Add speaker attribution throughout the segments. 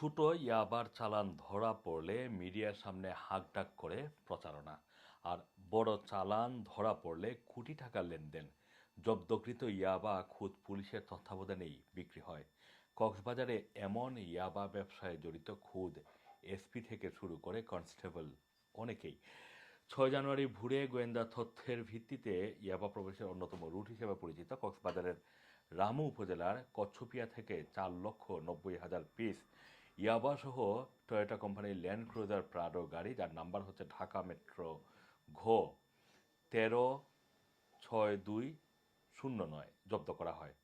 Speaker 1: ছোট ইয়াবার চালান ধরা পড়লে মিডিয়ার সামনে হাঁকডাক করে প্রচারণা। আর বড় চালান ধরা পড়লে কোটি টাকা লেনদেন। জব্দকৃত ইয়াবা খুদ পুলিশের তত্ত্বাবধানেই বিক্রি হয়। কক্সবাজারে এমন ইয়াবা ব্যবসায় জড়িত খুদ এসপি থেকে শুরু করে কনস্টেবল অনেকেই। ছয় জানুয়ারি ভোরে গোয়েন্দা তথ্যের ভিত্তিতে ইয়াবা প্রবেশের অন্যতম রুট হিসেবে পরিচিত কক্সবাজারের রামু উপজেলার কচ্ছপিয়া থেকে চার লক্ষ নব্বই হাজার পিস ইয়াবা সহ টয়োটা কোম্পানির ল্যান্ড ক্রুজার প্রাডো গাড়ি, যার নাম্বার হচ্ছে ঢাকা মেট্রো ঘ, তেরো ছয় দুই শূন্য নয়, জব্দ করা হয়।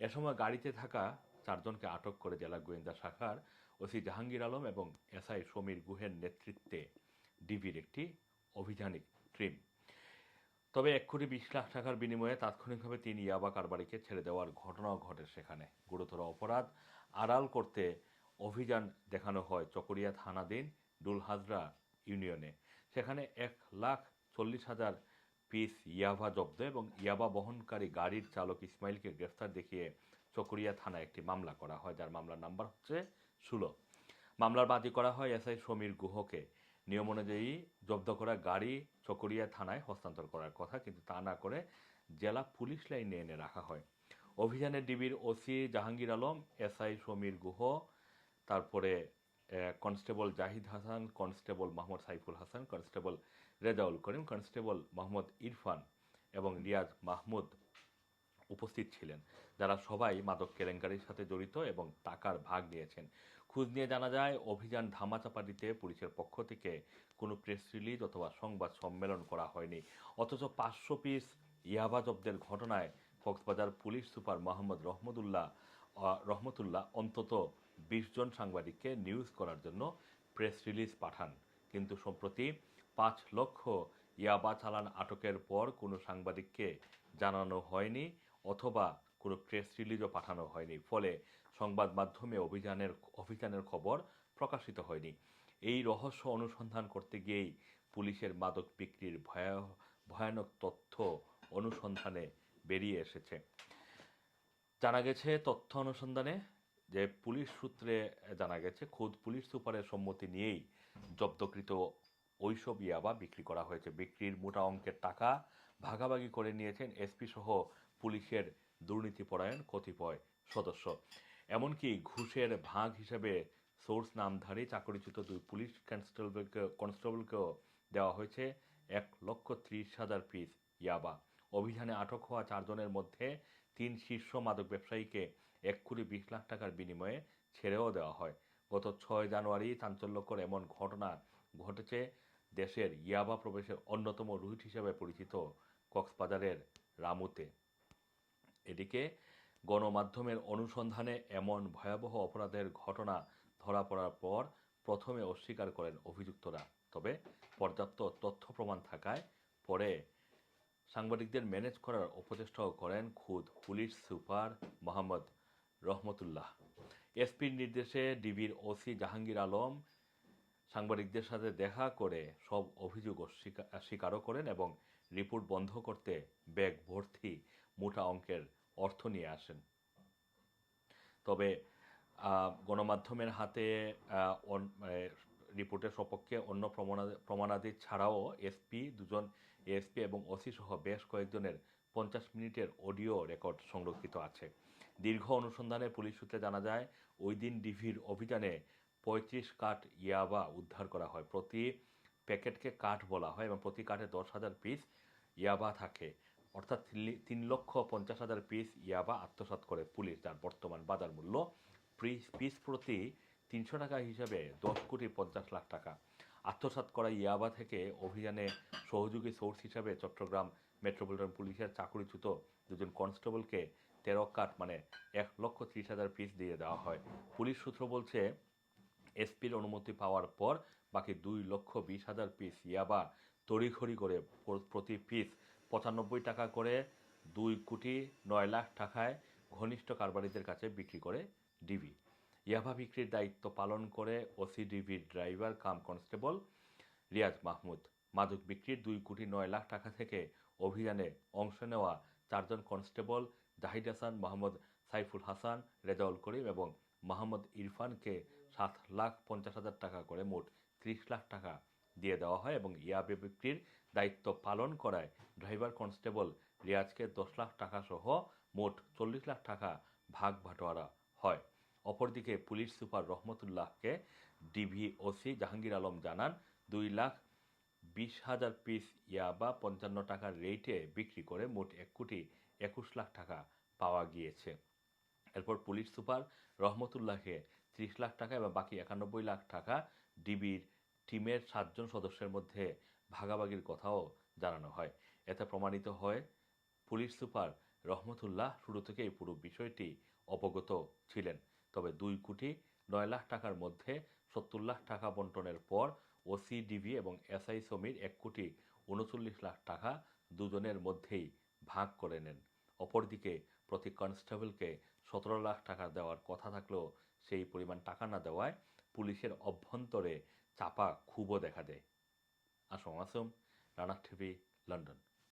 Speaker 1: এ সময় গাড়িতে থাকা চারজনকে আটক করে জেলা গোয়েন্দা শাখার ওসি জাহাঙ্গীর আলম এবং এসআই সমীর গুহের নেতৃত্বে ডিবির একটি অভিযানিক টিম তবে এক কোটি বিশ লাখ টাকার বিনিময়ে তাৎক্ষণিকভাবে তিন ইয়াবা কারবারিকে ছেড়ে দেওয়ার ঘটনাও ঘটে সেখানে। গুরুতর অপরাধ আড়াল করতে অভিযান দেখানো হয় চকরিয়া থানাধীন ডুলহাজরা ইউনিয়নে। সেখানে এক লাখ চল্লিশ হাজার পিস ইয়াবা জব্দ এবং ইয়াবা বহনকারী গাড়ির চালক ইসমাইলকে গ্রেফতার দেখিয়ে চকরিয়া থানায় একটি মামলা করা হয়, যার মামলার নাম্বার হচ্ছে ষোলো। মামলার বাদী করা হয় এসআই সমীর গুহকে। নিয়ম অনুযায়ী জব্দ করা গাড়ি চকরিয়া থানায় হস্তান্তর করার কথা, কিন্তু তা না করে জেলা পুলিশ লাইনে এনে রাখা হয়। অভিযানে ডিবির O C Jahangir Alam S I Samir Guha তারপরে constable Zahid Hasan, constable Mohammad Saiful Hasan, constable Rezaul Karim, constable Mohammad Irfan এবং রিয়াজ মাহমুদ উপস্থিত ছিলেন, যারা সবাই মাদক কেলেঙ্কারির সাথে জড়িত এবং টাকার ভাগ নিয়েছেন খোঁজ নিয়ে জানা যায়, অভিযান ধামাচাপা দিতে পুলিশের পক্ষ থেকে কোনো প্রেস রিলিজ অথবা সংবাদ সম্মেলন করা হয়নি। অথচ পাঁচশো পিস ইয়াবা জব্দের ঘটনায় কক্সবাজার পুলিশ সুপার মোহাম্মদ রহমদুল্লাহ রহমতুল্লাহ অন্তত বিশ জন সাংবাদিককে নিউজ করার জন্য প্রেস রিলিজ পাঠান। কিন্তু সম্প্রতি পাঁচ লক্ষ ইয়াবা চালান আটকের পর কোনো সাংবাদিককে জানানো হয়নি অথবা কোনো প্রেস রিলিজও পাঠানো হয়নি। ফলে সংবাদ মাধ্যমে অভিযানের অভিযানের খবর প্রকাশিত হয়নি। এই রহস্য অনুসন্ধান করতে গিয়েই পুলিশের মাদক বিক্রির ভয়াবহ ভয়ানক তথ্য অনুসন্ধানে বেরিয়ে এসেছে। জানা গেছে, তথ্য অনুসন্ধানে যে পুলিশ সূত্রে জানা গেছে, খোদ পুলিশ সুপারের সম্মতি নিয়েই জব্দকৃত ওইসব ইয়াবা বিক্রি করা হয়েছে। বিক্রির মোটা অঙ্কের টাকা ভাগাভাগি করে নিয়েছেন এসপি সহ পুলিশের দুর্নীতিপরায়ণ কতিপয় সদস্য। এমনকি ঘুষের ভাগ হিসেবে সোর্স নামধারী চাকরিচ্যুত দুই পুলিশ কনস্টেবলকে কনস্টেবলকেও দেওয়া হয়েছে এক লক্ষ ত্রিশ হাজার পিস ইয়াবা। অভিযানে আটক হওয়া চারজনের মধ্যে তিন শীর্ষ মাদক ব্যবসায়ীকে এক কোটি বিশ লাখ টাকার বিনিময়ে ছেড়েও দেওয়া হয়। গত ছয় জানুয়ারি চাঞ্চল্যকর এমন ঘটনা ঘটেছে দেশের ইয়াবা প্রবেশের অন্যতম রুট হিসেবে পরিচিত কক্সবাজারের রামুতে। এদিকে গণমাধ্যমের অনুসন্ধানে এমন ভয়াবহ অপরাধের ঘটনা ধরা পড়ার পর প্রথমে অস্বীকার করেন অভিযুক্তরা। তবে পর্যাপ্ত তথ্য প্রমাণ থাকায় পরে সাংবাদিকদের ম্যানেজ করার অপচেষ্টাও করেন খুদ। Police super Mohammad Rahmatullah. এসপির নির্দেশে ডিবির ওসি জাহাঙ্গীর আলম সাংবাদিকদের সাথে দেখা করে সব অভিযোগ স্বীকারও করেন এবং রিপোর্ট বন্ধ করতে ব্যাগ ভর্তি মোটা অঙ্কের অর্থ নিয়ে আসেন। তবে গণমাধ্যমের হাতে রিপোর্টের সপক্ষে অন্য প্রমাণা- প্রমাণাদি ছাড়াও এসপি দুজন এসপি এবং ওসি সহ বেশ কয়েকজনের পঞ্চাশ মিনিটের অডিও রেকর্ড সংরক্ষিত আছে। দীর্ঘ অনুসন্ধানে পুলিশ সূত্রে জানা যায়, ওই দিন ডিভির অভিযানে পঁয়ত্রিশ কাঠ ইয়াবা উদ্ধার করা হয়। প্রতি প্যাকেটকে কাঠ বলা হয় এবং প্রতি কাঠে দশ হাজার পিস ইয়াবা থাকে। অর্থাৎ তিন- লক্ষ পঞ্চাশ হাজার পিস ইয়াবা আত্মসাৎ করে পুলিশ। যার বর্তমান বাজার মূল্য পিস- প্রতি তিনশো টাকা হিসাবে দশ কোটি পঞ্চাশ লাখ টাকা। আত্মসাৎ করা ইয়াবা থেকে অভিযানে সহযোগী সোর্স হিসাবে চট্টগ্রাম মেট্রোপলিটন পুলিশের চাকরিচ্যুত দুজন কনস্টেবলকে তেরো কাঠ মানে এক লক্ষ ত্রিশ হাজার পিস দিয়ে দেওয়া হয়। পুলিশ সূত্র বলছে, এসপির অনুমতি পাওয়ার পর বাকি দুই লক্ষ বিশ হাজার পিস ইয়াবা তড়িঘড়ি করে প্রতি পিস পঁচানব্বই টাকা করে দুই কোটি নয় লাখ টাকায় ঘনিষ্ঠ কারবারিদের কাছে বিক্রি করে ডিবি। ইয়াবা বিক্রির দায়িত্ব পালন করে ওসি ডিবির driver cum constable Riaz Mahmud. মাদক বিক্রির দুই কোটি নয় লাখ টাকা থেকে অভিযানে অংশ নেওয়া চারজন কনস্টেবল জাহিদ হাসান, মোহাম্মদ সাইফুল হাসান, রেজাউল করিম এবং মোহাম্মদ ইরফানকে সাত লাখ পঞ্চাশ হাজার টাকা করে মোট ত্রিশ লাখ টাকা দিয়ে দেওয়া হয় এবং ইয়াবে বিক্রির দায়িত্ব পালন করায় ড্রাইভার কনস্টেবল রিয়াজকে দশ লাখ টাকা সহ মোট চল্লিশ লাখ টাকা ভাগ বাটোয়ারা হয়। অপরদিকে police super রহমতুল্লাহকে D B O C Jahangir Alam জানান, দুই লাখ বিশ হাজার পিস ইয়াবা পঞ্চান্ন টাকার রেটে বিক্রি করে মোট এক কোটি একুশ লাখ টাকা পাওয়া গিয়েছে। এরপর পুলিশ সুপার রহমতুল্লাহকে ত্রিশ লাখ টাকা এবং বাকি একানব্বই লাখ টাকা ডিবির টিমের সাতজন সদস্যের মধ্যে ভাগাভাগির কথাও জানানো হয়। এতে প্রমাণিত হয়, পুলিশ সুপার রহমতুল্লাহ শুরু থেকেই পুরো বিষয়টি অবগত ছিলেন। তবে দুই কোটি নয় লাখ টাকার মধ্যে সত্তর লাখ টাকা বন্টনের পর ওসিডিভি এবং এসআই সমীর এক কোটি উনচল্লিশ লাখ টাকা দুজনের মধ্যেই ভাগ করে নেন। অপরদিকে প্রতি কনস্টেবলকে সতেরো লাখ টাকা দেওয়ার কথা থাকলেও সেই পরিমাণ টাকা না দেওয়ায় পুলিশের অভ্যন্তরে চাপা ক্ষোভও দেখা দেয়। Assam Assam, Rana TV, London.